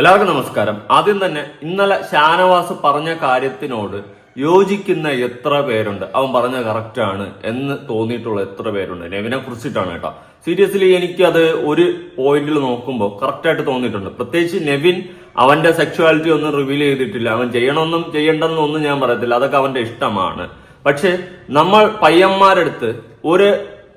എല്ലാവർക്കും നമസ്കാരം. ആദ്യം തന്നെ ഇന്നലെ ഷാനവാസ് പറഞ്ഞ കാര്യത്തിനോട് യോജിക്കുന്ന എത്ര പേരുണ്ട്? അവൻ പറഞ്ഞ കറക്റ്റ് ആണ് എന്ന് തോന്നിയിട്ടുള്ള എത്ര പേരുണ്ട്? നെവിനെ കുറിച്ചിട്ടാണ് കേട്ടോ. സീരിയസ്ലി എനിക്കത് ഒരു പോയിന്റിൽ നോക്കുമ്പോൾ കറക്റ്റായിട്ട് തോന്നിയിട്ടുണ്ട്. പ്രത്യേകിച്ച് നെവിൻ അവന്റെ സെക്ഷുവാലിറ്റി ഒന്നും റിവീൽ ചെയ്തിട്ടില്ല. അവൻ ചെയ്യണമെന്നും ചെയ്യണ്ടെന്നും ഒന്നും ഞാൻ പറയത്തില്ല. അതൊക്കെ അവന്റെ ഇഷ്ടമാണ്. പക്ഷെ നമ്മൾ പയ്യന്മാരെടുത്ത് ഒരു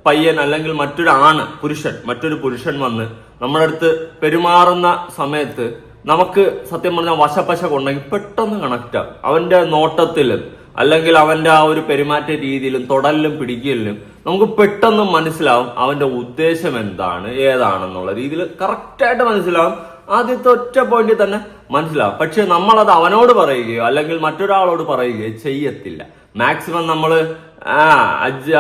പയ്യൻ അല്ലെങ്കിൽ മറ്റൊരു ആണ് പുരുഷൻ മറ്റൊരു പുരുഷൻ വന്ന് നമ്മുടെ അടുത്ത് പെരുമാറുന്ന സമയത്ത് നമുക്ക് സത്യം പറഞ്ഞാൽ വശപ്പശ കൊണ്ടെങ്കിൽ പെട്ടെന്ന് കണക്റ്റ്. ആവും അവന്റെ നോട്ടത്തിലും അല്ലെങ്കിൽ അവന്റെ ആ ഒരു പെരുമാറ്റ രീതിയിലും തൊടലിലും പിടിക്കലിലും നമുക്ക് പെട്ടെന്ന് മനസ്സിലാവും അവന്റെ ഉദ്ദേശം എന്താണ് ഏതാണെന്നുള്ള രീതിയിൽ കറക്റ്റായിട്ട് മനസ്സിലാവും. ആദ്യത്തെ ഒറ്റ പോയിന്റിൽ തന്നെ മനസ്സിലാവും. പക്ഷെ നമ്മളത് അവനോട് പറയുകയോ അല്ലെങ്കിൽ മറ്റൊരാളോട് പറയുകയോ ചെയ്യത്തില്ല. മാക്സിമം നമ്മൾ ആ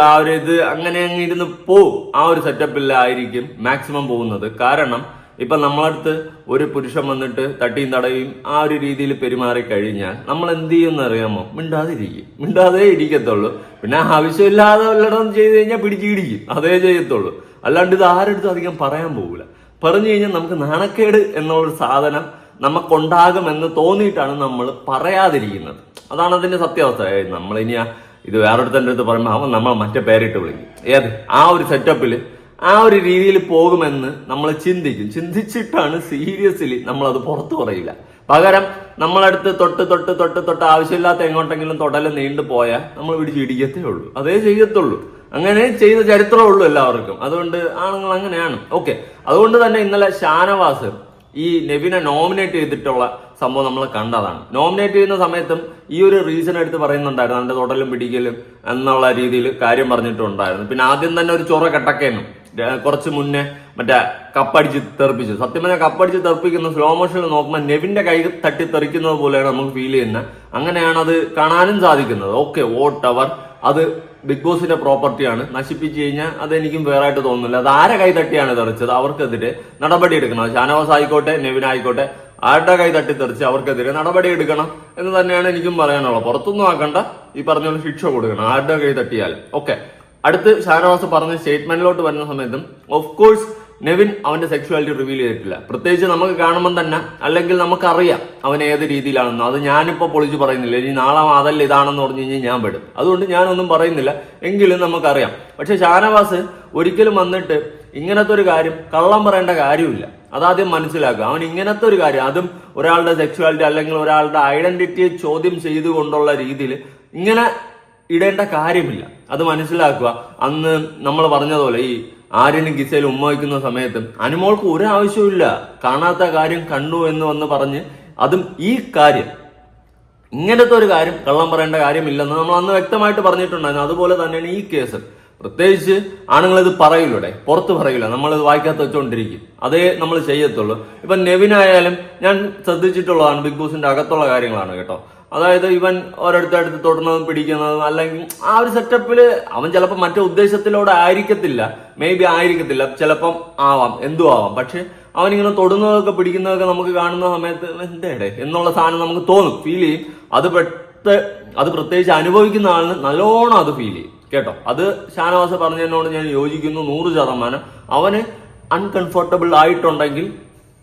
ആ ഒരു ഇത് അങ്ങനെ അങ്ങ് ഇരുന്ന് പോവും. ആ ഒരു സെറ്റപ്പിലായിരിക്കും മാക്സിമം പോകുന്നത്. കാരണം ഇപ്പൊ നമ്മളടുത്ത് ഒരു പുരുഷൻ വന്നിട്ട് തട്ടിയും തടയും ആ ഒരു രീതിയിൽ പെരുമാറി കഴിഞ്ഞാൽ നമ്മൾ എന്ത് ചെയ്യുമെന്ന് അറിയാമോ? മിണ്ടാതിരിക്കും. മിണ്ടാതെ ഇരിക്കത്തുള്ളൂ. പിന്നെ ആവശ്യമില്ലാതെ വല്ലതും ചെയ്ത് കഴിഞ്ഞാൽ പിടിച്ചിടിക്കും അതേ ചെയ്യത്തുള്ളൂ. അല്ലാണ്ട് ഇത് ആരെടുത്തും അധികം പറയാൻ പോകില്ല പറഞ്ഞു കഴിഞ്ഞാൽ നമുക്ക് നാണക്കേട് എന്നുള്ളൊരു സാധനം നമുക്കുണ്ടാകുമെന്ന് തോന്നിയിട്ടാണ് നമ്മൾ പറയാതിരിക്കുന്നത്. അതാണ് അതിന്റെ സത്യാവസ്ഥ. നമ്മളിനിയാ ഇത് വേറൊരുത്തന്റെ അടുത്ത് പറയുമ്പോൾ അവൻ നമ്മൾ മറ്റേ പേരിട്ട് വിളിക്കും. ഏത്? ആ ഒരു സെറ്റപ്പിൽ ആ ഒരു രീതിയിൽ പോകുമെന്ന് നമ്മൾ ചിന്തിക്കും. ചിന്തിച്ചിട്ടാണ് സീരിയസ്ലി നമ്മൾ അത് പുറത്തു പറയില്ല. പകരം നമ്മളടുത്ത് തൊട്ട് തൊട്ട് തൊട്ട് തൊട്ട് ആവശ്യമില്ലാത്ത എങ്ങോട്ടെങ്കിലും തൊടൽ നീണ്ടു പോയാൽ നമ്മൾ പിടിച്ച് ഇടിക്കത്തേ ഉള്ളൂ. അതേ ചെയ്യത്തുള്ളൂ. അങ്ങനെ ചെയ്ത ചരിത്രമേ ഉള്ളൂ എല്ലാവർക്കും. അതുകൊണ്ട് ആണുങ്ങൾ അങ്ങനെയാണ്. ഓക്കെ. അതുകൊണ്ട് തന്നെ ഇന്നലെ ഷാനവാസ് ഈ നെവിനെ നോമിനേറ്റ് ചെയ്തിട്ടുള്ള സംഭവം നമ്മൾ കണ്ടതാണ്. നോമിനേറ്റ് ചെയ്യുന്ന സമയത്തും ഈ ഒരു റീസൺ എടുത്ത് പറയുന്നുണ്ടായിരുന്നു. അതിന്റെ തൊടലും പിടിക്കലും എന്നുള്ള രീതിയിൽ കാര്യം പറഞ്ഞിട്ടുണ്ടായിരുന്നു. പിന്നെ ആദ്യം തന്നെ ഒരു ചൊറ കെട്ടക്കേനും. കുറച്ച് മുന്നേ മറ്റേ കപ്പടിച്ച് തെറിപ്പിച്ചു. സത്യം പറഞ്ഞാൽ കപ്പടിച്ച് തെറിപ്പിക്കുന്ന സ്ലോ മോഷനിൽ നോക്കുമ്പോൾ നെവിന്റെ കൈ തട്ടി തെറിക്കുന്നത് പോലെയാണ് നമുക്ക് ഫീൽ ചെയ്യുന്നത്. അങ്ങനെയാണ് അത് കാണാനും സാധിക്കുന്നത്. ഓക്കെ വോട്ട് അവർ അത് ബിഗ് ബോസിന്റെ പ്രോപ്പർട്ടിയാണ് നശിപ്പിച്ചു കഴിഞ്ഞാൽ അതെനിക്കും വേറെ ആയിട്ട് തോന്നുന്നില്ല. അത് ആരെ കൈ തട്ടിയാണ് തെറിച്ചത്? അവർക്കെതിരെ നടപടി എടുക്കണം. അത് ഷാനവാസ് ആയിക്കോട്ടെ നെവിൻ ആയിക്കോട്ടെ ആരുടെ കൈ തട്ടി തെറിച്ച് അവർക്കെതിരെ നടപടി എടുക്കണം എന്ന് തന്നെയാണ് എനിക്കും പറയാനുള്ളത്. പുറത്തൊന്നും ആക്കണ്ട. ഈ പറഞ്ഞ ശിക്ഷ കൊടുക്കണം. ആരുടെ കൈ തട്ടിയാൽ ഓക്കെ അടുത്ത് ഷാനവാസ് പറഞ്ഞ സ്റ്റേറ്റ്മെന്റിലോട്ട് വരുന്ന സമയത്തും ഓഫ് കോഴ്സ് നെവിൻ അവന്റെ സെക്ഷുവാലിറ്റി റിവീൽ ചെയ്തിട്ടില്ല. പ്രത്യേകിച്ച് നമുക്ക് കാണുമ്പോൾ തന്നെ അല്ലെങ്കിൽ നമുക്കറിയാം അവൻ ഏത് രീതിയിലാണെന്ന്. അത് ഞാനിപ്പോ പൊളിച്ച് പറയുന്നില്ല. ഇനി നാളെ അതല്ല ഇതാണെന്ന് പറഞ്ഞു കഴിഞ്ഞാൽ ഞാൻ പെടും. അതുകൊണ്ട് ഞാനൊന്നും പറയുന്നില്ല. എങ്കിലും നമുക്കറിയാം. പക്ഷെ ഷാനവാസ് ഒരിക്കലും വന്നിട്ട് ഇങ്ങനത്തെ ഒരു കാര്യം കള്ളം പറയേണ്ട കാര്യമില്ല. അതാദ്യം മനസ്സിലാക്കുക. അവൻ ഇങ്ങനത്തെ ഒരു കാര്യം അതും ഒരാളുടെ സെക്ഷുവാലിറ്റി അല്ലെങ്കിൽ ഒരാളുടെ ഐഡന്റിറ്റിയെ ചോദ്യം ചെയ്തുകൊണ്ടുള്ള രീതിയിൽ ഇങ്ങനെ ഇടേണ്ട കാര്യമില്ല. അത് മനസ്സിലാക്കുക. അന്ന് നമ്മൾ പറഞ്ഞതുപോലെ ഈ ആര്യനും ഗിസയിലും ഉമ്മ വയ്ക്കുന്ന സമയത്ത് അനുമോൾക്ക് ഒരു ആവശ്യമില്ല കാണാത്ത കാര്യം കണ്ടു എന്ന് വന്ന് പറഞ്ഞ് അതും ഈ കാര്യം. ഇങ്ങനത്തെ ഒരു കാര്യം കള്ളം പറയേണ്ട കാര്യമില്ലെന്ന് നമ്മൾ അന്ന് വ്യക്തമായിട്ട് പറഞ്ഞിട്ടുണ്ടായിരുന്നു. അതുപോലെ തന്നെയാണ് ഈ കേസ്. പ്രത്യേകിച്ച് ആണുങ്ങൾ ഇത് പറയില്ലൂടെ പുറത്ത് നമ്മൾ ഇത് വായിക്കാത്ത വെച്ചുകൊണ്ടിരിക്കും അതേ നമ്മൾ ചെയ്യത്തുള്ളൂ. ഇപ്പൊ നെവിനായാലും ഞാൻ ശ്രദ്ധിച്ചിട്ടുള്ളതാണ് ബിഗ് ബോസിന്റെ അകത്തുള്ള കാര്യങ്ങളാണ് കേട്ടോ. അതായത് ഇവൻ ഓരോരുത്തടുത്ത് തൊടുന്നതും പിടിക്കുന്നതും അല്ലെങ്കിൽ ആ ഒരു സെറ്റപ്പിൽ അവൻ ചിലപ്പോൾ മറ്റേ ഉദ്ദേശത്തിലൂടെ ആയിരിക്കത്തില്ല. മേ ബി ആയിരിക്കത്തില്ല. ചിലപ്പം ആവാം. എന്തു ആവാം. പക്ഷെ അവനിങ്ങനെ തൊടുന്നതൊക്കെ പിടിക്കുന്നതൊക്കെ നമുക്ക് കാണുന്ന സമയത്ത് എന്തേടെ എന്നുള്ള സാധനം നമുക്ക് തോന്നും. ഫീൽ ചെയ്യും. അത് പെട്ട് അത് പ്രത്യേകിച്ച് അനുഭവിക്കുന്ന ആളിന് നല്ലോണം അത് ഫീൽ ചെയ്യും. കേട്ടോ? അത് ഷാനവാസ് പറഞ്ഞതിനോട് ഞാൻ യോജിക്കുന്നു നൂറ് ശതമാനം. അവന് അൺകംഫർട്ടബിൾ ആയിട്ടുണ്ടെങ്കിൽ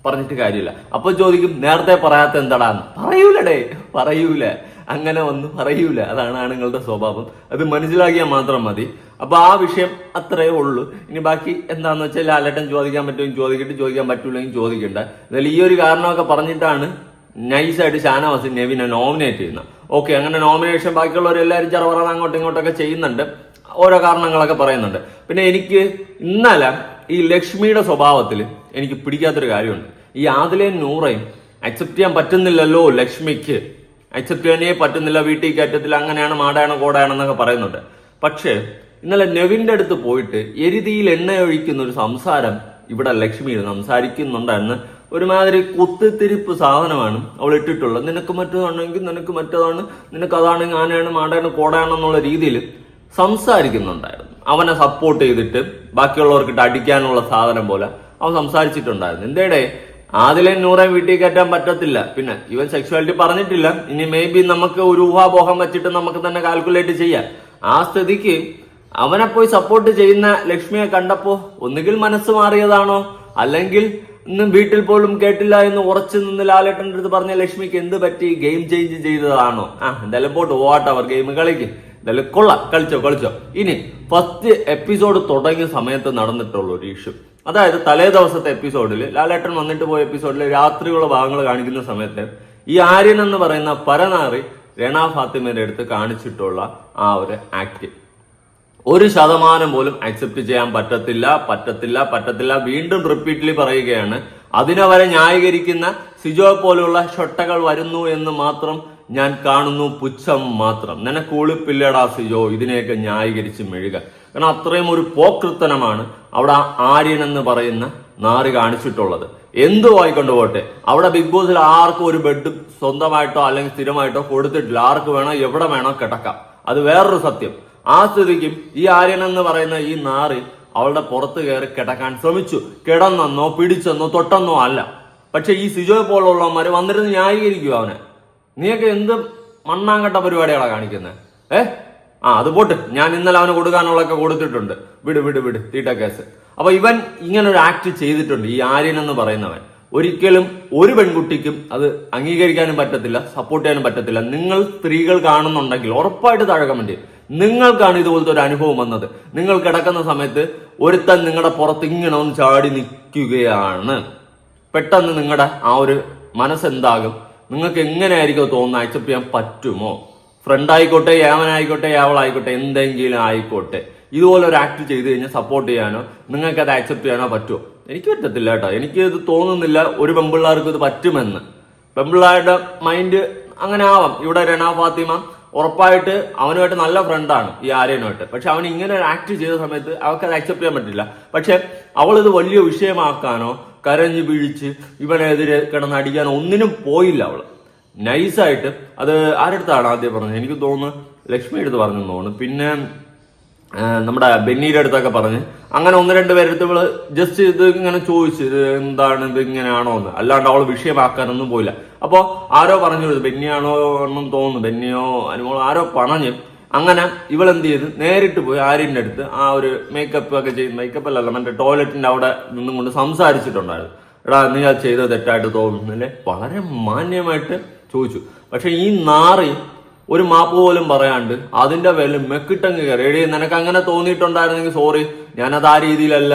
പറഞ്ഞിട്ട് കാര്യമില്ല. അപ്പൊ ചോദിക്കും നേരത്തെ പറയാത്ത എന്താടാന്ന്? പറയൂലടേ പറയൂല. അങ്ങനെ ഒന്ന് പറയൂല. അതാണ് ആണുങ്ങളുടെ സ്വഭാവം. അത് മനസ്സിലാക്കിയാൽ മാത്രം മതി. അപ്പൊ ആ വിഷയം അത്രയേ ഉള്ളൂ. ഇനി ബാക്കി എന്താന്ന് വെച്ചാൽ ലാലേട്ടൻ ചോദിക്കാൻ പറ്റുമെങ്കിൽ ചോദിക്കട്ടെ ചോദിക്കാൻ പറ്റൂലെങ്കിൽ ചോദിക്കണ്ട. എന്നാലും ഈ ഒരു കാരണമൊക്കെ പറഞ്ഞിട്ടാണ് നൈസായിട്ട് ഷാനവാസി നെവിനെ നോമിനേറ്റ് ചെയ്യുന്നത്. ഓക്കെ അങ്ങനെ നോമിനേഷൻ ബാക്കിയുള്ളവരെല്ലാവരും ചെറുപറ അങ്ങോട്ടും ഇങ്ങോട്ടൊക്കെ ചെയ്യുന്നുണ്ട്. ഓരോ കാരണങ്ങളൊക്കെ പറയുന്നുണ്ട്. പിന്നെ എനിക്ക് ഇന്നലെ ഈ ലക്ഷ്മിയുടെ സ്വഭാവത്തിൽ എനിക്ക് പിടിക്കാത്തൊരു കാര്യമുണ്ട്. ഈ ആദിലയും നൂറയും അക്സെപ്റ്റ് ചെയ്യാൻ പറ്റുന്നില്ലല്ലോ ലക്ഷ്മിക്ക്. അക്സെപ്റ്റ് ചെയ്യാനേ പറ്റുന്നില്ല വീട്ടിൽ കയറ്റത്തിൽ അങ്ങനെയാണ് മാടാണ് കോടാണെന്നൊക്കെ പറയുന്നുണ്ട്. പക്ഷേ ഇന്നലെ നെവിന്റെ അടുത്ത് പോയിട്ട് എരുതിയിൽ എണ്ണ ഒഴിക്കുന്ന ഒരു സംസാരം ഇവിടെ ലക്ഷ്മി സംസാരിക്കുന്നുണ്ടെന്ന് ഒരുമാതിരി കുത്തിത്തിരിപ്പ് സാധനമാണ് അവൾ ഇട്ടിട്ടുള്ളത്. നിനക്ക് മറ്റതാണെങ്കിൽ നിനക്ക് മറ്റതാണ് നിനക്ക് അതാണെങ്കിൽ ആനയാണ് മാടാണ് കോടാണെന്നുള്ള രീതിയിൽ സംസാരിക്കുന്നുണ്ടായിരുന്നു. അവനെ സപ്പോർട്ട് ചെയ്തിട്ട് ബാക്കിയുള്ളവർക്കിട്ട് അടിക്കാനുള്ള സാധനം പോലെ അവൻ സംസാരിച്ചിട്ടുണ്ടായിരുന്നു. എന്തേടെ? ആദിലെ നൂറെ വീട്ടിൽ കയറ്റാൻ പറ്റത്തില്ല. പിന്നെ ഇവൻ സെക്സ്വാലിറ്റി പറഞ്ഞിട്ടില്ല. ഇനി മേ ബി നമുക്ക് ഒരു ഊഹാപോഹം വെച്ചിട്ട് നമുക്ക് തന്നെ കാൽക്കുലേറ്റ് ചെയ്യാം. ആ സ്ഥിതിക്ക് അവനെ പോയി സപ്പോർട്ട് ചെയ്യുന്ന ലക്ഷ്മിയെ കണ്ടപ്പോ ഒന്നുകിൽ മനസ്സ് മാറിയതാണോ? അല്ലെങ്കിൽ ഇന്ന് വീട്ടിൽ പോലും കേട്ടില്ല എന്ന് ഉറച്ചു നിന്ന് ലാലേട്ടന്റെ അടുത്ത് പറഞ്ഞ ലക്ഷ്മിക്ക് എന്ത് പറ്റി? ഗെയിം ചേഞ്ച് ചെയ്തതാണോ? ആ എന്തായാലും പോട്ട് വാട്ടവർ ഗെയിം കളിക്ക്. എന്തായാലും കൊള്ളാം. കളിച്ചോ കളിച്ചോ. ഇനി ഫസ്റ്റ് എപ്പിസോഡ് തുടങ്ങിയ സമയത്ത് നടന്നിട്ടുള്ള ഒരു ഇഷ്യൂ അതായത് തലേ ദിവസത്തെ എപ്പിസോഡിൽ ലാലേട്ടൻ വന്നിട്ട് പോയ എപ്പിസോഡിൽ രാത്രിയുള്ള ഭാഗങ്ങൾ കാണിക്കുന്ന സമയത്ത് ഈ ആര്യൻ എന്ന് പറയുന്ന പരനാറി രണ ഫാത്തിമയുടെ അടുത്ത് കാണിച്ചിട്ടുള്ള ആ ഒരു ആക്ട് ഒരു ശതമാനം പോലും അക്സെപ്റ്റ് ചെയ്യാൻ പറ്റത്തില്ല പറ്റത്തില്ല പറ്റത്തില്ല. വീണ്ടും റിപ്പീറ്റ്ലി പറയുകയാണ്. അതിനവരെ ന്യായീകരിക്കുന്ന സിജോ പോലുള്ള ഷൊട്ടകൾ വരുന്നു എന്ന് മാത്രം ഞാൻ കാണുന്നു. പുച്ഛം മാത്രം. നിനക്ക് ഒളിപ്പില്ലടാ സിജോ. ഇതിനെയൊക്കെ ന്യായീകരിച്ച് മെഴുക. കാരണം അത്രയും ഒരു പോക്കൃത്തനമാണ് അവിടെ ആര്യൻ എന്ന് പറയുന്ന നാറ് കാണിച്ചിട്ടുള്ളത്. എന്തു ആയിക്കൊണ്ട് പോട്ടെ. അവിടെ ബിഗ് ബോസിൽ ആർക്കും ഒരു ബെഡ് സ്വന്തമായിട്ടോ അല്ലെങ്കിൽ സ്ഥിരമായിട്ടോ കൊടുത്തിട്ടില്ല. ആർക്ക് വേണോ എവിടെ വേണോ കിടക്കാം. അത് വേറൊരു സത്യം. ആ സ്ഥിതിക്കും ഈ ആര്യൻ എന്ന് പറയുന്ന ഈ നാറി അവളുടെ പുറത്ത് കയറി കിടക്കാൻ ശ്രമിച്ചു. കിടന്നെന്നോ പിടിച്ചെന്നോ തൊട്ടെന്നോ അല്ല. പക്ഷെ ഈ സിജോയെ പോലുള്ളവന്മാര് വന്നിരുന്ന് ന്യായീകരിക്കുക അവനെ? നീയൊക്കെ എന്ത് മണ്ണാങ്കട്ട പരിപാടികളാണ് കാണിക്കുന്നത് ഏ? ആ അത് പോട്ട്. ഞാൻ ഇന്നലെ അവന് കൊടുക്കാനുള്ളതൊക്കെ കൊടുത്തിട്ടുണ്ട്. വിട് വിട് വിട്. തീട്ട കേസ്. അപ്പൊ ഇവൻ ഇങ്ങനെ ഒരു ആക്ട് ചെയ്തിട്ടുണ്ട് ഈ ആര്യൻ എന്ന് പറയുന്നവൻ. ഒരിക്കലും ഒരു പെൺകുട്ടിക്കും അത് അംഗീകരിക്കാനും പറ്റത്തില്ല സപ്പോർട്ട് ചെയ്യാനും പറ്റത്തില്ല. നിങ്ങൾ സ്ത്രീകൾ കാണുന്നുണ്ടെങ്കിൽ ഉറപ്പായിട്ട് താഴെ കമന്റ് ചെയ്യും. നിങ്ങൾക്കാണ് ഇതുപോലത്തെ ഒരു അനുഭവം വന്നത്. നിങ്ങൾ കിടക്കുന്ന സമയത്ത് ഒരുത്തൻ നിങ്ങളുടെ പുറത്ത് ഇങ്ങനെ ഒന്ന് ചാടി നിൽക്കുകയാണ്. പെട്ടെന്ന് നിങ്ങളുടെ ആ ഒരു മനസ്സെന്താകും? നിങ്ങൾക്ക് എങ്ങനെയായിരിക്കും തോന്നുന്നത്? അക്സെപ്റ്റ് ചെയ്യാൻ പറ്റുമോ? ഫ്രണ്ട് ആയിക്കോട്ടെ യാവനായിക്കോട്ടെ യാവളായിക്കോട്ടെ എന്തെങ്കിലും ആയിക്കോട്ടെ. ഇതുപോലെ ഒരു ആക്ട് ചെയ്ത് കഴിഞ്ഞാൽ സപ്പോർട്ട് ചെയ്യാനോ നിങ്ങൾക്ക് അത് ആക്സെപ്റ്റ് ചെയ്യാനോ പറ്റുമോ? എനിക്ക് പറ്റത്തില്ല കേട്ടോ. എനിക്ക് ഇത് തോന്നുന്നില്ല ഒരു പെമ്പിള്ളാർക്കും ഇത് പറ്റുമെന്ന്. പെമ്പിള്ളാരുടെ മൈൻഡ് അങ്ങനെ ആവാം. ഇവിടെ രണ ഫാത്തിമ ഉറപ്പായിട്ട് അവനുമായിട്ട് നല്ല ഫ്രണ്ടാണ് ഈ ആര്യനുമായിട്ട്. പക്ഷെ അവൻ ഇങ്ങനെ ആക്ട് ചെയ്ത സമയത്ത് അവൾക്ക് അത് അക്സെപ്റ്റ് ചെയ്യാൻ പറ്റില്ല. പക്ഷെ അവൾ ഇത് വലിയ വിഷയമാക്കാനോ കരഞ്ഞു വീഴിച്ച് ഇവനെതിരെ കിടന്ന് അടിക്കാനോ ഒന്നിനും പോയില്ല അവൾ നൈസായിട്ട് അത് ആരുടെ അടുത്താണ് ആദ്യം പറഞ്ഞത്? എനിക്ക് തോന്നുന്നു ലക്ഷ്മി അടുത്ത് പറഞ്ഞു തോന്നുന്നു. പിന്നെ നമ്മുടെ ബെന്നിയുടെ അടുത്തൊക്കെ പറഞ്ഞ്. അങ്ങനെ ഒന്ന് രണ്ട് പേരെടുത്ത് ഇവൾ ജസ്റ്റ് ഇത് ഇങ്ങനെ ചോദിച്ചു ഇത് എന്താണ് ഇത് ഇങ്ങനെയാണോ എന്ന്. അല്ലാണ്ട് അവൾ വിഷയമാക്കാനൊന്നും പോയില്ല. അപ്പോ ആരോ പറഞ്ഞു ഇത് ബെന്നിയാണോ എന്നും തോന്നുന്നു. ബെന്നിയോ അനുമോൾ ആരോ പറഞ്ഞു അങ്ങനെ ഇവൾ എന്ത് ചെയ്ത് നേരിട്ട് പോയി ആര്യന്റെ അടുത്ത് ആ ഒരു മേക്കപ്പ് ഒക്കെ ചെയ്ത് മേക്കപ്പ് അല്ലല്ല മറ്റേ ടോയ്ലറ്റിന്റെ അവിടെ നിന്നും കൊണ്ട് സംസാരിച്ചിട്ടുണ്ടായിരുന്നു. എടാ നീ അത് ചെയ്തത് തെറ്റായിട്ട് തോന്നുന്നില്ലേ വളരെ മാന്യമായിട്ട് ചോദിച്ചു. പക്ഷെ ഈ നാറി ഒരു മാപ്പ് പോലും പറയാണ്ട് അതിന്റെ വില മെക്കിട്ടങ്ങ് കയറി എടി നിനക്ക് അങ്ങനെ തോന്നിയിട്ടുണ്ടായിരുന്നെങ്കിൽ സോറി ഞാനത് ആ രീതിയിലല്ല.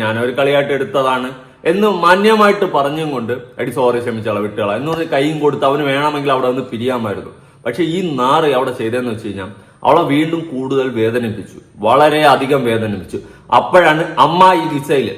ഞാനൊരു കളിയായിട്ട് എടുത്തതാണ് എന്ന് മാന്യമായിട്ട് പറഞ്ഞും കൊണ്ട് എടി സോറി ക്ഷമിച്ചോളാം വിട്ടുകളാം. എന്ന് പറഞ്ഞ് കൈയും കൊടുത്ത് അവന് വേണമെങ്കിൽ അവിടെ നിന്ന് പിരിയാമായിരുന്നു. പക്ഷെ ഈ നാറ് അവിടെ ചെയ്തതെന്ന് വെച്ച് കഴിഞ്ഞാൽ അവളെ വീണ്ടും കൂടുതൽ വേദനിപ്പിച്ചു. വളരെ അധികം വേദനിപ്പിച്ചു. അപ്പോഴാണ് അമ്മ ഈ ഗിസയിൽ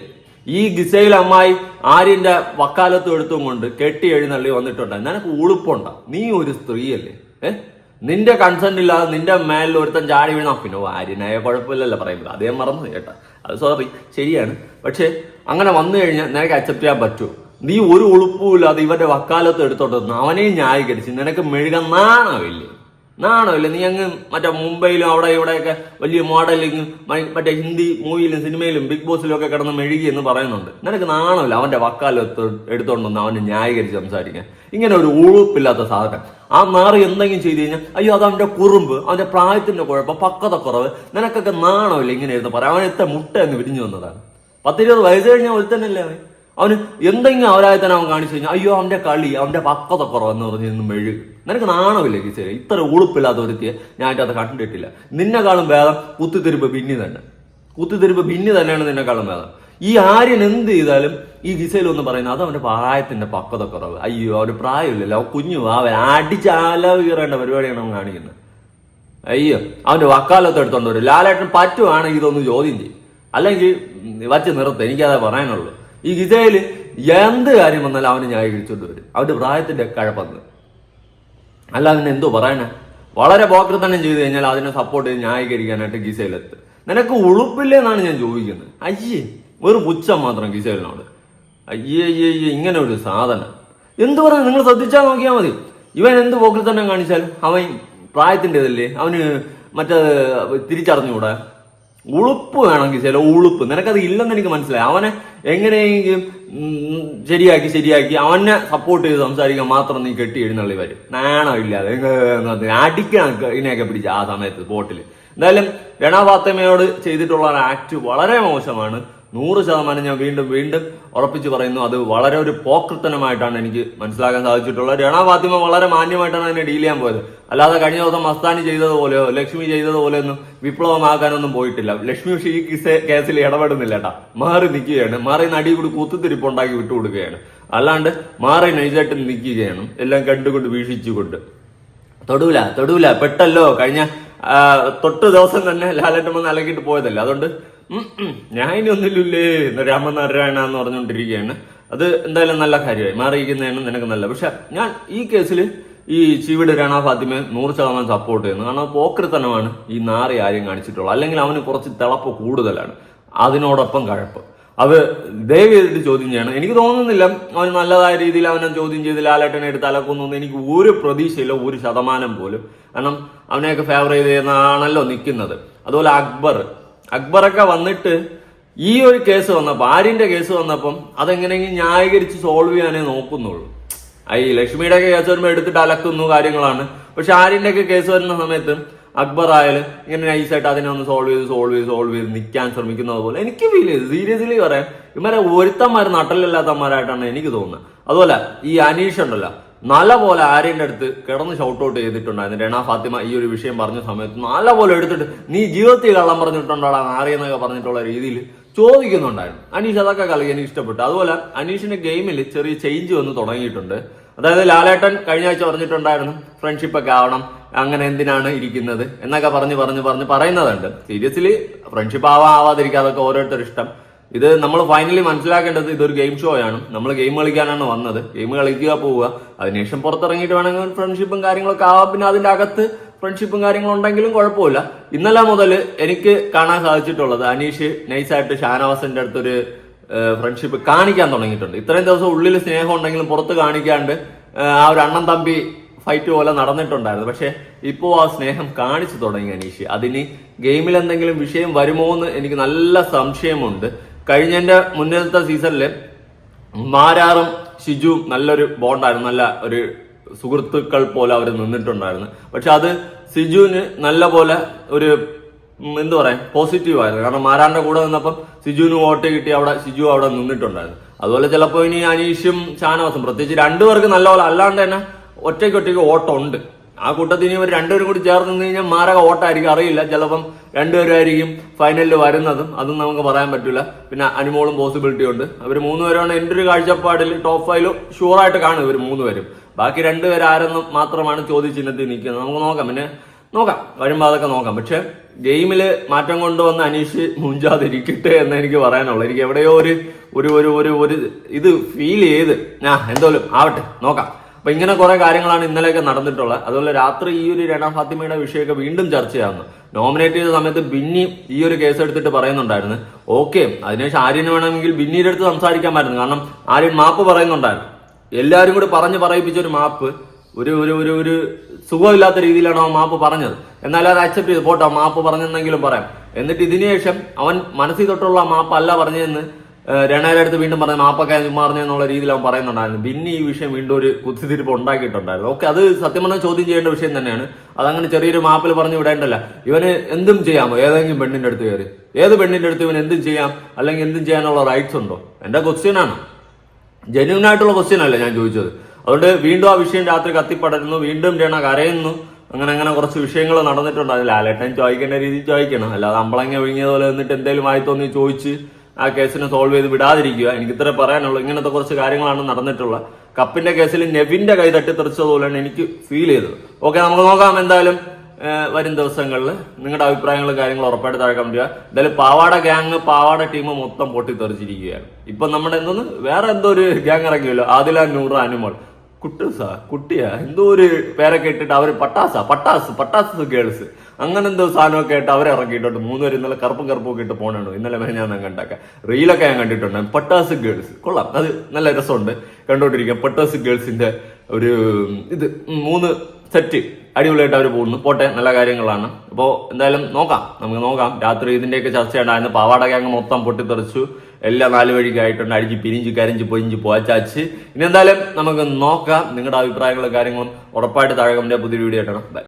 ഈ ഗിസയിൽ അമ്മായി ആര്യന്റെ വക്കാലത്ത് എടുത്തും കൊണ്ട് കെട്ടി എഴുന്നള്ളി വന്നിട്ടുണ്ട് നിനക്ക് ഉളുപ്പുണ്ട? നീ ഒരു സ്ത്രീയല്ലേ? ഏ? നിന്റെ കൺസെന്റ് ഇല്ലാതെ നിന്റെ മേലിൽ ഒരുത്തൻ ചാടി വീണോ പിന്നെ വാര്യനായ കുഴപ്പമില്ലല്ലോ പറയുന്നത്. അദ്ദേഹം മറന്നു കേട്ടാ. അത് സോറി ശരിയാണ്. പക്ഷേ അങ്ങനെ വന്നു കഴിഞ്ഞാൽ നിനക്ക് അക്സെപ്റ്റ് ചെയ്യാൻ പറ്റുമോ നീ ഒരു ഉളുപ്പുമില്ലാതെ ഇവന്റെ വക്കാലത്ത് എടുത്തോട്ടെന്ന് അവനെയും ന്യായീകരിച്ച് നിനക്ക് മെഴുകാൻ നാണമില്ലേ നാണമില്ല? നീ അങ്ങ് മറ്റേ മുംബൈയിലും അവിടെ ഇവിടെയൊക്കെ വലിയ മോഡലിങ് മറ്റേ ഹിന്ദി മൂവിയിലും സിനിമയിലും ബിഗ് ബോസിലും ഒക്കെ കിടന്ന് മെഴുകി എന്ന് പറയുന്നുണ്ട്. നിനക്ക് നാണോ ഇല്ല അവന്റെ വക്കാലത്ത് എടുത്തോണ്ടെന്ന് അവന് ന്യായീകരിച്ച് സംസാരിക്കാൻ. ഇങ്ങനെ ഒരു ഉളുപ്പില്ലാത്ത സാധനം. ആ നാറി എന്തെങ്കിലും ചെയ്തു കഴിഞ്ഞാൽ അയ്യോ അത് അവന്റെ കുറുമ്പ് അവന്റെ പ്രായത്തിന്റെ കുഴപ്പം പക്വത കുറവ് നിനക്കൊക്കെ നാണമില്ല ഇങ്ങനെ ഇരുന്ന് പറയാം. അവൻ എത്ര മുട്ട എന്ന് വിരിഞ്ഞു വന്നതാണ്. പത്തിരുപത് വയസ്സ് കഴിഞ്ഞാൽ ഒരുത്തനല്ലേ അവൻ? അവന് എന്തെങ്കിലും അവരായത്തന്നെ അവൻ കാണിച്ചു കഴിഞ്ഞാൽ അയ്യോ അവന്റെ കളി അവന്റെ പക്വത കുറവെന്ന് പറഞ്ഞ് നിന്ന് മെഴുകി. നിനക്ക് നാണമില്ല കിച്ചേ ഇത്ര ഉളുപ്പില്ലാത്ത ഒരുത്തിയെ ഞാൻ അത് കണ്ടിട്ടില്ല. നിന്നെക്കാളും ഭേദം കുത്തിത്തിരിപ്പ് ഭിന്നി തന്നെ. കുത്തിത്തിരിപ്പ് ഭിന്നി തന്നെയാണ് നിന്നെക്കാളും ഭേദം. ഈ ആര്യൻ എന്ത് ചെയ്താലും ഈ ഗിസയിൽ ഒന്ന് പറയുന്നത് അത് അവന്റെ പ്രായത്തിന്റെ പക്വത കുറവ് അയ്യോ അവന് പ്രായമില്ലല്ലോ. അവൻ കുഞ്ഞു അവൻ അടിച്ചാല കീറേണ്ട പരിപാടിയാണ് അവൻ കാണിക്കുന്നത്. അയ്യോ അവന്റെ വക്കാലത്ത് എടുത്തോണ്ട് വരും. ലാലേട്ടൻ പറ്റുവാണെങ്കിൽ ഇതൊന്ന് ചോദ്യം ചെയ്യും. അല്ലെങ്കിൽ വച്ച് നിർത്ത്. എനിക്കതേ പറയാനുള്ളൂ. ഈ ഗിസയിൽ എന്ത് കാര്യം വന്നാലും അവന് ന്യായീകരിച്ചുകൊണ്ട് വരും. അവന്റെ പ്രായത്തിന്റെ കഴപ്പന്ന്. അല്ല അതിന് എന്തോ പറയണേ? വളരെ ബോക്രത്തനം ചെയ്ത് കഴിഞ്ഞാൽ അതിനെ സപ്പോർട്ട് ചെയ്ത് ന്യായീകരിക്കാനായിട്ട് ഗിസയിലെത്ത് നിനക്ക് ഉളുപ്പില്ലേ എന്നാണ് ഞാൻ ചോദിക്കുന്നത്. അയ്യേ ഒരു പുച്ഛം മാത്രം ഗിസയിലിനോട് അയ്യേ അയ്യേ അയ്യേ ഇങ്ങനെ ഒരു സാധനം. എന്ത് പറഞ്ഞു നിങ്ങൾ ശ്രദ്ധിച്ചാൽ നോക്കിയാൽ മതി. ഇവൻ എന്ത് പോക്കൃത്തനം കാണിച്ചാൽ അവൻ പ്രായത്തിന്റെതല്ലേ? അവന് മറ്റേ തിരിച്ചറിഞ്ഞുകൂടാ? ഉളുപ്പ് വേണമെങ്കിൽ ചില ഉളുപ്പ്. നിനക്കത് ഇല്ലെന്ന് എനിക്ക് മനസ്സിലായി. അവനെ എങ്ങനെയെങ്കിലും ശരിയാക്കി ശരിയാക്കി അവനെ സപ്പോർട്ട് ചെയ്ത് സംസാരിക്കാൻ മാത്രം നീ കെട്ടി എഴുന്നള്ളി വരും. നാണോ നാണമില്ലാതെ അടിക്കണം ഇതിനെയൊക്കെ പിടിച്ച് ആ സമയത്ത് ബോട്ടിൽ എന്തായാലും രണ ഫാത്തിമയോട് ചെയ്തിട്ടുള്ള ആക്ട് വളരെ മോശമാണ്. നൂറ് ശതമാനം ഞാൻ വീണ്ടും വീണ്ടും ഉറപ്പിച്ച് പറയുന്നു അത് വളരെ ഒരു പോക്കൃത്തനമായിട്ടാണ് എനിക്ക് മനസ്സിലാക്കാൻ സാധിച്ചിട്ടുള്ളത്. രണ ഫാത്തിമ വളരെ മാന്യമായിട്ടാണ് അതിനെ ഡീൽ ചെയ്യാൻ പോയത്. അല്ലാതെ കഴിഞ്ഞ ദിവസം മസ്താനി ചെയ്തതുപോലെയോ ലക്ഷ്മി ചെയ്തതുപോലെയൊന്നും വിപ്ലവമാക്കാനൊന്നും പോയിട്ടില്ല. ലക്ഷ്മി ഈ കിസ കേസിൽ ഇടപെടുന്നില്ല കേട്ടാ മാറി നിൽക്കുകയാണ്. മാറി നടി കൂടി കുത്തുതിരിപ്പ് ഉണ്ടാക്കി വിട്ടുകൊടുക്കുകയാണ് അല്ലാണ്ട് മാറി നൈസായിട്ട് നിൽക്കുകയാണ്. എല്ലാം കണ്ടുകൊണ്ട് വീക്ഷിച്ചുകൊണ്ട്. തൊടൂല തൊടൂല. പെട്ടല്ലോ. കഴിഞ്ഞ തൊട്ട് ദിവസം തന്നെ ലാലേട്ടൻ വന്ന് പോയതല്ലേ. അതുകൊണ്ട് ഇനി എന്ന് രാമനാരായണ എന്ന് പറഞ്ഞുകൊണ്ടിരിക്കുകയാണ്. അത് എന്തായാലും നല്ല കാര്യമായി. മാറിയിരിക്കുന്നതാണ് നിനക്ക് നല്ല. പക്ഷെ ഞാൻ ഈ കേസിൽ ഈ ചീവിട് രണ ഫാത്തിമെ നൂറ് ശതമാനം സപ്പോർട്ട് ചെയ്യുന്നു. കാരണം പോക്രിത്തനമാണ് ഈ നാറി ആര്യം കാണിച്ചിട്ടുള്ളത്. അല്ലെങ്കിൽ അവന് കുറച്ച് തിളപ്പ് കൂടുതലാണ്. അതിനോടൊപ്പം കഴപ്പ്. അത് ദയവ് ചെയ്തിട്ട് ചോദ്യം ചെയ്യണം. എനിക്ക് തോന്നുന്നില്ല അവൻ നല്ലതായ രീതിയിൽ അവനെ ചോദ്യം ചെയ്ത് ലാലേട്ടനെ എടുത്ത് അലക്കുന്നു എനിക്ക് ഒരു പ്രതീക്ഷയില്ല. ഒരു ശതമാനം പോലും. കാരണം അവനെയൊക്കെ ഫേവർ ചെയ്ത് ചെയ്യുന്നതാണല്ലോ നിൽക്കുന്നത്. അതുപോലെ അക്ബർ അക്ബറൊക്കെ വന്നിട്ട് ഈ ഒരു കേസ് വന്നപ്പോൾ ആര്യന്റെ കേസ് വന്നപ്പം അതെങ്ങനെയെങ്കിലും ന്യായീകരിച്ച് സോൾവ് ചെയ്യാനേ നോക്കുന്നുള്ളൂ. ഈ ലക്ഷ്മിയുടെ ഒക്കെ കേസ് വരുമ്പോൾ എടുത്തിട്ട് അലക്കുന്നു കാര്യങ്ങളാണ്. പക്ഷെ ആര്യന്റെ ഒക്കെ കേസ് വരുന്ന സമയത്ത് അക്ബർ ആയാലും ഇങ്ങനെ നൈസായിട്ട് അതിനെ ഒന്ന് സോൾവ് ചെയ്ത് സോൾവ് ചെയ്ത് സോൾവ് ചെയ്ത് നിൽക്കാൻ ശ്രമിക്കുന്നത് പോലെ എനിക്ക് ഫീൽ ചെയ്തു. സീരിയസ്ലി പറയാം. ഇവരെ ഒരുത്തന്മാർ നട്ടലില്ലാത്തമാരായിട്ടാണ് എനിക്ക് തോന്നുന്നത്. അതുപോലെ ഈ അനീഷ് ഉണ്ടല്ലോ നല്ല പോലെ ആര്യന്റെ അടുത്ത് കിടന്ന് ഷൗട്ട് ഔട്ട് ചെയ്തിട്ടുണ്ടായിരുന്നു. രണ ഫാത്തിമ ഈ ഒരു വിഷയം പറഞ്ഞ സമയത്ത് നല്ല പോലെ എടുത്തിട്ട് നീ ജീവിതത്തിൽ കള്ളം പറഞ്ഞിട്ടുണ്ടോടാ ആര്യന്നൊക്കെ പറഞ്ഞിട്ടുള്ള രീതിയിൽ ചോദിക്കുന്നുണ്ടായിരുന്നു. അനീഷ് അതൊക്കെ കളി എനിക്ക് ഇഷ്ടപ്പെട്ടു. അതുപോലെ അനീഷിന്റെ ഗെയിമിൽ ചെറിയ ചേഞ്ച് വന്ന് തുടങ്ങിയിട്ടുണ്ട്. അതായത് ലാലേട്ടൻ കഴിഞ്ഞ ആഴ്ച പറഞ്ഞിട്ടുണ്ടായിരുന്നു ഫ്രണ്ട്ഷിപ്പ് ഒക്കെ ആവണം അങ്ങനെ എന്തിനാണ് ഇരിക്കുന്നത്? എന്നൊക്കെ പറഞ്ഞ് പറഞ്ഞ് പറഞ്ഞ് പറയുന്നതുണ്ട്. സീരിയസ്ലി ഫ്രണ്ട്ഷിപ്പ് ആവാ ആവാതിരിക്കുക അതൊക്കെ ഓരോരുത്തർ ഇഷ്ടം. ഇത് നമ്മൾ ഫൈനലി മനസ്സിലാക്കേണ്ടത് ഇതൊരു ഗെയിം ഷോ ആണ്. നമ്മൾ ഗെയിം കളിക്കാനാണ് വന്നത്. ഗെയിം കളിക്കുക പോവുക. അതിനുശേഷം പുറത്തിറങ്ങിയിട്ട് വേണമെങ്കിൽ ഫ്രണ്ട്ഷിപ്പും കാര്യങ്ങളൊക്കെ ആവാം. പിന്നെ അതിന്റെ അകത്ത് ഫ്രണ്ട്ഷിപ്പും കാര്യങ്ങളും ഉണ്ടെങ്കിലും കുഴപ്പമില്ല. ഇന്നലെ മുതൽ എനിക്ക് കാണാൻ സാധിച്ചിട്ടുള്ളത് അനീഷ് നൈസായിട്ട് ഷാനവാസിന്റെ അടുത്തൊരു ഫ്രണ്ട്ഷിപ്പ് കാണിക്കാൻ തുടങ്ങിയിട്ടുണ്ട്. ഇത്രയും ദിവസം ഉള്ളിൽ സ്നേഹം ഉണ്ടെങ്കിലും പുറത്ത് കാണിക്കാണ്ട് ആ, ആ ഒരു അണ്ണൻ തമ്പി ഫൈറ്റ് പോലെ നടന്നിട്ടുണ്ടായിരുന്നു. പക്ഷെ ഇപ്പോൾ ആ സ്നേഹം കാണിച്ചു തുടങ്ങി അനീഷ്. അതിന് ഗെയിമിൽ എന്തെങ്കിലും വിഷയം വരുമോ എന്ന് എനിക്ക് നല്ല സംശയമുണ്ട്. കഴിഞ്ഞതിന്റെ മുന്നത്തെ സീസണിൽ മാരാറും ഷിജുവും നല്ലൊരു ബോണ്ടായിരുന്നു. നല്ല ഒരു സുഹൃത്തുക്കൾ പോലെ അവർ നിന്നിട്ടുണ്ടായിരുന്നു. പക്ഷെ അത് സിജുവിന് നല്ല പോലെ ഒരു എന്ത് പറയാ പോസിറ്റീവ് ആയിരുന്നു. കാരണം മാരാറിന്റെ കൂടെ നിന്നപ്പം സിജുവിന് വോട്ട് കിട്ടി അവിടെ സിജു അവിടെ നിന്നിട്ടുണ്ടായിരുന്നു. അതുപോലെ ചിലപ്പോൾ ഇനി അനീഷും ഷാനവാസും പ്രത്യേകിച്ച് രണ്ടുപേർക്ക് നല്ല പോലെ അല്ലാണ്ട് തന്നെ ഒറ്റയ്ക്ക് ഒറ്റയ്ക്ക് ഓട്ടം ഉണ്ട് ആ കൂട്ടത്തിൽ ഇനി ഇവർ രണ്ടുപേരും കൂടി ചേർന്ന് നിന്ന് കഴിഞ്ഞാൽ മാരക ഓട്ടായിരിക്കും അറിയില്ല ചിലപ്പം രണ്ടുപേരായിരിക്കും ഫൈനലിൽ വരുന്നതും അതും നമുക്ക് പറയാൻ പറ്റില്ല. പിന്നെ അനുമോളും പോസിബിലിറ്റി ഉണ്ട്. അവർ മൂന്നുപേരാണ് എന്റെ ഒരു കാഴ്ചപ്പാടിൽ ടോപ്പ് ഫൈവ് ഷുവറായിട്ട് കാണും ഇവർ മൂന്നുപേരും. ബാക്കി രണ്ടുപേരാരെന്നും മാത്രമാണ് ചോദ്യചിഹ്നത്തിൽ നിൽക്കുന്നത്. നമുക്ക് നോക്കാം പിന്നെ നോക്കാം. വരുമ്പോൾ അതൊക്കെ നോക്കാം. പക്ഷെ ഗെയിമിൽ മാറ്റം കൊണ്ടുവന്ന് അനീഷ് മുഞ്ചാതിരിക്കട്ടെ എന്ന് എനിക്ക് പറയാനുള്ളൂ. എനിക്ക് എവിടെയോ ഒരു ഒരു ഒരു ഒരു ഇത് ഫീൽ ചെയ്ത് ആ എന്തോലും ആവട്ടെ നോക്കാം. അപ്പൊ ഇങ്ങനെ കുറെ കാര്യങ്ങളാണ് ഇന്നലെയൊക്കെ നടന്നിട്ടുള്ളത്. അതുപോലെ രാത്രി ഈ ഒരു രണ ഫാത്തിമയുടെ വിഷയമൊക്കെ വീണ്ടും ചർച്ചയാകുന്നു നോമിനേറ്റ് ചെയ്ത സമയത്ത് ബിന്നി ഈ ഒരു കേസ് എടുത്തിട്ട് പറയുന്നുണ്ടായിരുന്നു. ഓക്കെ അതിനുശേഷം ആര്യന് വേണമെങ്കിൽ ബിന്നിയുടെ അടുത്ത് സംസാരിക്കാമായിരുന്നു. കാരണം ആര്യൻ മാപ്പ് പറയുന്നുണ്ടായിരുന്നു. എല്ലാവരും കൂടി പറഞ്ഞ് പറയിപ്പിച്ച ഒരു മാപ്പ് ഒരു ഒരു ഒരു ഒരു സുഖമില്ലാത്ത രീതിയിലാണ് ആ മാപ്പ് പറഞ്ഞത്. എന്നാൽ അത് അക്സെപ്റ്റ് ചെയ്ത്. പോട്ടെ മാപ്പ് പറഞ്ഞെന്നെങ്കിലും പറയാം. എന്നിട്ട് ഇതിനുശേഷം അവൻ മനസ്സിൽ തൊട്ടുള്ള മാപ്പ് അല്ല പറഞ്ഞതെന്ന് രണയുടെ അടുത്ത് വീണ്ടും പറഞ്ഞ മാപ്പൊക്കെ ചുമ്മാറിഞ്ഞ എന്നുള്ള രീതിയിൽ അവൻ പറയുന്നുണ്ടായിരുന്നു. പിന്നെ ഈ വിഷയം വീണ്ടും ഒരു കുത്തിത്തിരിപ്പ് ഉണ്ടാക്കിയിട്ടുണ്ടായിരുന്നു. ഓക്കെ അത് സത്യം പറഞ്ഞാൽ ചോദ്യം ചെയ്യേണ്ട വിഷയം തന്നെയാണ്. അതങ്ങനെ ചെറിയൊരു മാപ്പിൽ പറഞ്ഞു വിടേണ്ടല്ല. ഇവന് എന്തും ചെയ്യാമോ? ഏതെങ്കിലും പെണ്ണിന്റെ അടുത്ത് കയറി. ഏത് പെണ്ണിന്റെ അടുത്ത് ഇവൻ എന്തും ചെയ്യാം? അല്ലെങ്കിൽ എന്തും ചെയ്യാനുള്ള റൈറ്റ്സ് ഉണ്ടോ? എന്റെ ക്വസ്റ്റ്യൻ ആണ്. ജെന്യൂൻ ആയിട്ടുള്ള ക്വസ്റ്റ്യൻ അല്ല ഞാൻ ചോദിച്ചത്. അതുകൊണ്ട് വീണ്ടും ആ വിഷയം രാത്രി കത്തിപ്പടരുന്നു. വീണ്ടും രണ കരയുന്നു. അങ്ങനെ അങ്ങനെ കുറച്ച് വിഷയങ്ങൾ നടന്നിട്ടുണ്ട്. അതിൽ ലാലേട്ടൻ ചോദിക്കേണ്ട രീതിയിൽ ചോദിക്കണം. അല്ലാതെ അമ്പളങ്ങ വിഴുങ്ങിയതുപോലെ എന്നിട്ട് എന്തെങ്കിലും ആയി തോന്നി ചോദിച്ച് ആ കേസിനെ സോൾവ് ചെയ്ത് വിടാതിരിക്കുക. എനിക്ക് ഇത്ര പറയാനുള്ളൂ. ഇങ്ങനത്തെ കുറച്ച് കാര്യങ്ങളാണ് നടന്നിട്ടുള്ളത്. കപ്പിന്റെ കേസിൽ നെവിന്റെ കൈ തട്ടിത്തെറിച്ചതുപോലെയാണ് എനിക്ക് ഫീൽ ചെയ്തത്. ഓക്കെ നമുക്ക് നോക്കാം എന്തായാലും വരും ദിവസങ്ങളിൽ നിങ്ങളുടെ അഭിപ്രായങ്ങളും കാര്യങ്ങളും ഉറപ്പായിട്ട് താഴെ കമന്റ് ചെയ്യുക. എന്തായാലും പാവാട ഗ്യാങ് പാവാട ടീം മൊത്തം പൊട്ടിത്തെറിച്ചിരിക്കുകയാണ്. ഇപ്പൊ നമ്മുടെ എന്തോന്ന്? വേറെ എന്തോ ഒരു ഗ്യാങ് ഇറങ്ങിയല്ലോ. ആദില നൂറ് അനുമോൾ. കുട്ടൂസാ കുട്ടിയാ എന്തോ ഒരു പേരൊക്കെ ഇട്ടിട്ട് അവർ പട്ടാസ പട്ടാസ് പട്ടാസ് ഗേൾസ് അങ്ങനെ എന്തോ സാധനമൊക്കെ ആയിട്ട് അവരെ ഇറക്കിയിട്ടുണ്ട് മൂന്നുപേർ ഇന്നലെ കറുപ്പും കറുപ്പും ഒക്കെ ഇട്ട് പോണാണ്. ഇന്നലെ വരെ ഞാൻ കണ്ടൊക്കെ. റീലൊക്കെ ഞാൻ കണ്ടിട്ടുണ്ട്. പട്ടാസ് ഗേൾസ്. കൊള്ളാം. അത് നല്ല രസമുണ്ട്. കണ്ടോണ്ടിരിക്കാം. പട്ടാസ് ഗേൾസിന്റെ ഒരു ഇത് മൂന്ന് സെറ്റ് അടിപൊളിയായിട്ട് അവർ പോകുന്നു. പോട്ടെ നല്ല കാര്യങ്ങളാണ്. അപ്പോൾ എന്തായാലും നോക്കാം. നമുക്ക് നോക്കാം. രാത്രി ഇതിന്റെയൊക്കെ ചർച്ച ഉണ്ടായിരുന്നു പാവാട ഗ്യാങ് മൊത്തം പൊട്ടിത്തെറിച്ചു. എല്ലാ നാല് വഴിക്കായിട്ടുണ്ട് അടിച്ച് പിരിഞ്ച് കരിഞ്ച് പൊയിഞ്ച് പോച്ചാച്ച് ഇനി എന്തായാലും നമുക്ക് നോക്കാം. നിങ്ങളുടെ അഭിപ്രായങ്ങളും കാര്യങ്ങളും ഉറപ്പായിട്ട് താഴെ കമന്റ് പുതിയ വീഡിയോ ആയിട്ടാണ്